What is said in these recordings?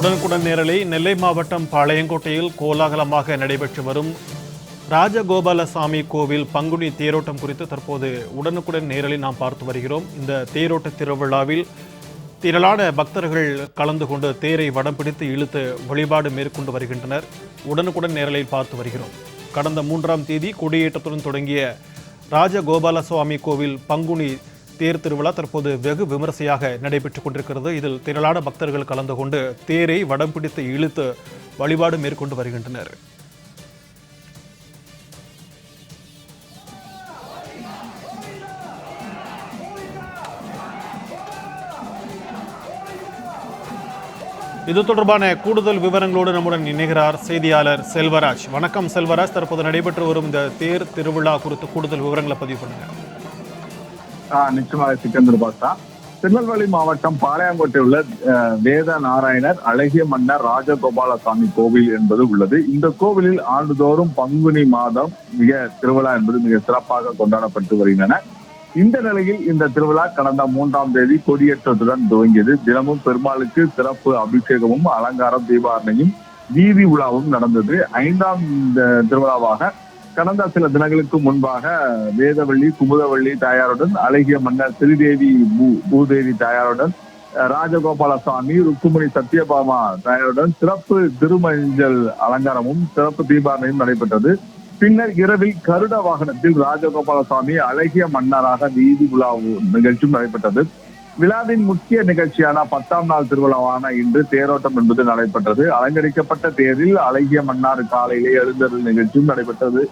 உடனுக்குடன் நேரலை நெல்லை மாவட்டம் பாளையங்கோட்டையில் கோலாகலமாக நடைபெற்று வரும் ராஜகோபாலசாமி கோவில் பங்குனி தேரோட்டம் குறித்து தற்போது உடனுக்குடன் நேரலில் நாம் பார்த்து வருகிறோம். இந்த தேரோட்ட திருவிழாவில் திரளான பக்தர்கள் கலந்து கொண்டு தேரை வடம் பிடித்து இழுத்து வழிபாடு மேற்கொண்டு வருகின்றனர். உடனுக்குடன் நேரலில் பார்த்து வருகிறோம். கடந்த மூன்றாம் தேதி கொடியேற்றத்துடன் தொடங்கிய ராஜகோபாலசுவாமி கோவில் பங்குனி தேர் திருவிழா தற்போது வெகு விமரிசையாக நடைபெற்றுக் கொண்டிருக்கிறது. இதில் திரளான பக்தர்கள் கலந்து கொண்டு தேரை வடம் பிடித்து இழுத்து வழிபாடு மேற்கொண்டு வருகின்றனர். இது தொடர்பான கூடுதல் விவரங்களோடு நம்முடன் இணைகிறார் செய்தியாளர் செல்வராஜ். வணக்கம் செல்வராஜ். தற்போது நடைபெற்று வரும் இந்த தேர் திருவிழா குறித்து கூடுதல் விவரங்களை பதிவு பண்ணுங்க நிச்சயமாக சிக்கந்தர் பாஸ்தா திருநெல்வேலி மாவட்டம் பாளையங்கோட்டை உள்ள அஹ், வேத நாராயணர் அழகிய மன்னர் ராஜகோபாலசாமி கோவில் என்பது உள்ளது. இந்த கோவிலில் ஆண்டுதோறும் பங்குனி மாதம் மிக திருவிழா என்பது மிக சிறப்பாக கொண்டாடப்பட்டு வருகின்றன. இந்த நிலையில் இந்த திருவிழா கடந்த மூன்றாம் தேதி கொடியேற்றத்துடன் துவங்கியது. தினமும் பெருமாளுக்கு சிறப்பு அபிஷேகமும் அலங்காரம் தீபாரணையும் வீதி உலாவும் நடந்தது. ஐந்தாம் திருவிழாவாக கடந்த சில தினங்களுக்கு முன்பாக வேதவள்ளி குமுதவள்ளி தாயாருடன் அழகிய மன்னர் ஸ்ரீதேவி பூதேவி தாயாருடன் ராஜகோபாலசாமி ருக்குமணி சத்யபாமா தாயாருடன் சிறப்பு திருமஞ்சள் அலங்காரமும் சிறப்பு தீபாரணையும் நடைபெற்றது. பின்னர் இரவில் கருட வாகனத்தில் ராஜகோபாலசாமி அழகிய மன்னராக வீதி உலா நிகழ்ச்சியும் நடைபெற்றது. விழாவின் முக்கிய நிகழ்ச்சியான பத்தாம் நாள் திருவிழாவான இன்று தேரோட்டம் என்பது நடைபெற்றது. அலங்கரிக்கப்பட்ட தேரில் அழகிய மன்னார் காலையிலே எழுந்தருள் நிகழ்ச்சியும் நடைபெற்றது.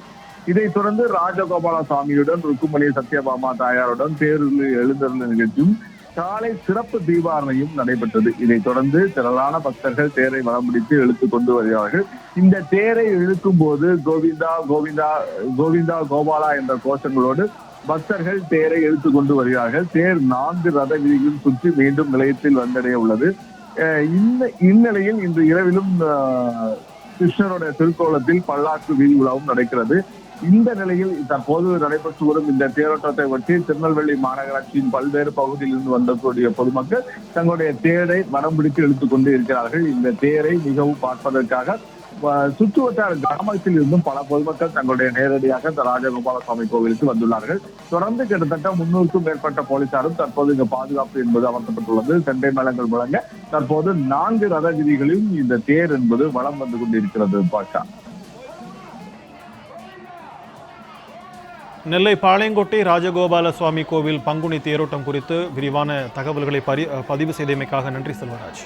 இதைத் தொடர்ந்து ராஜகோபால சாமியுடன் ருக்குமணி சத்யபாமா தாயாருடன் தேரில் எழுந்தருள் நிகழ்ச்சியும் காலை சிறப்பு தீபாரணையும் நடைபெற்றது. இதைத் தொடர்ந்து திரளான பக்தர்கள் தேரை வளம் பிடித்து இழுத்து கொண்டு வருகிறார்கள். இந்த தேரை இழுக்கும் போது கோவிந்தா கோவிந்தா கோவிந்தா கோபாலா என்ற கோஷங்களோடு பக்தர்கள் தேரை இழுத்துக் கொண்டு வருகிறார்கள். தேர் நான்கு ரத வீதிகளும் சுற்றி மீண்டும் நிலையத்தில் வந்தடைய உள்ளது. அஹ் இந்த இந்நிலையில் இன்று இரவிலும் கிருஷ்ணருடைய திருக்கோலத்தில் பல்லாக்கு வீதி உலாவும் நடக்கிறது. இந்த நிலையில் தற்போது நடைபெற்று வரும் இந்த தேரோட்டத்தை ஒட்டி திருநெல்வேலி மாநகராட்சியின் பல்வேறு பகுதியிலிருந்து வந்தக்கூடிய பொதுமக்கள் தங்களுடைய தேரை மனம் பிடித்து இழுத்துக் கொண்டு இருக்கிறார்கள். இந்த தேரை மிகவும் பார்ப்பதற்காக சுற்று வட்டார கிராமத்தில் இருந்தும் பல பொதுமக்கள் தங்களுடைய நேரடியாக இந்த ராஜகோபாலசாமி கோவிலுக்கு வந்துள்ளார்கள். தொடர்ந்து கிட்டத்தட்ட முன்னூறுக்கும் மேற்பட்ட போலீசாரும் தற்போது இங்கு பாதுகாப்பு என்பது அமர்த்தப்பட்டுள்ளது. செண்டை மேளங்கள் முழங்க தற்போது நான்கு ரத இந்த தேர் என்பது வலம் வந்து கொண்டிருக்கிறது பாஷா நெல்லை பாளையங்கோட்டை ராஜகோபால சுவாமி கோவில் பங்குனி தேரோட்டம் குறித்து விரிவான தகவல்களை பதிவு செய்தமைக்காக நன்றி செல்வராஜ்.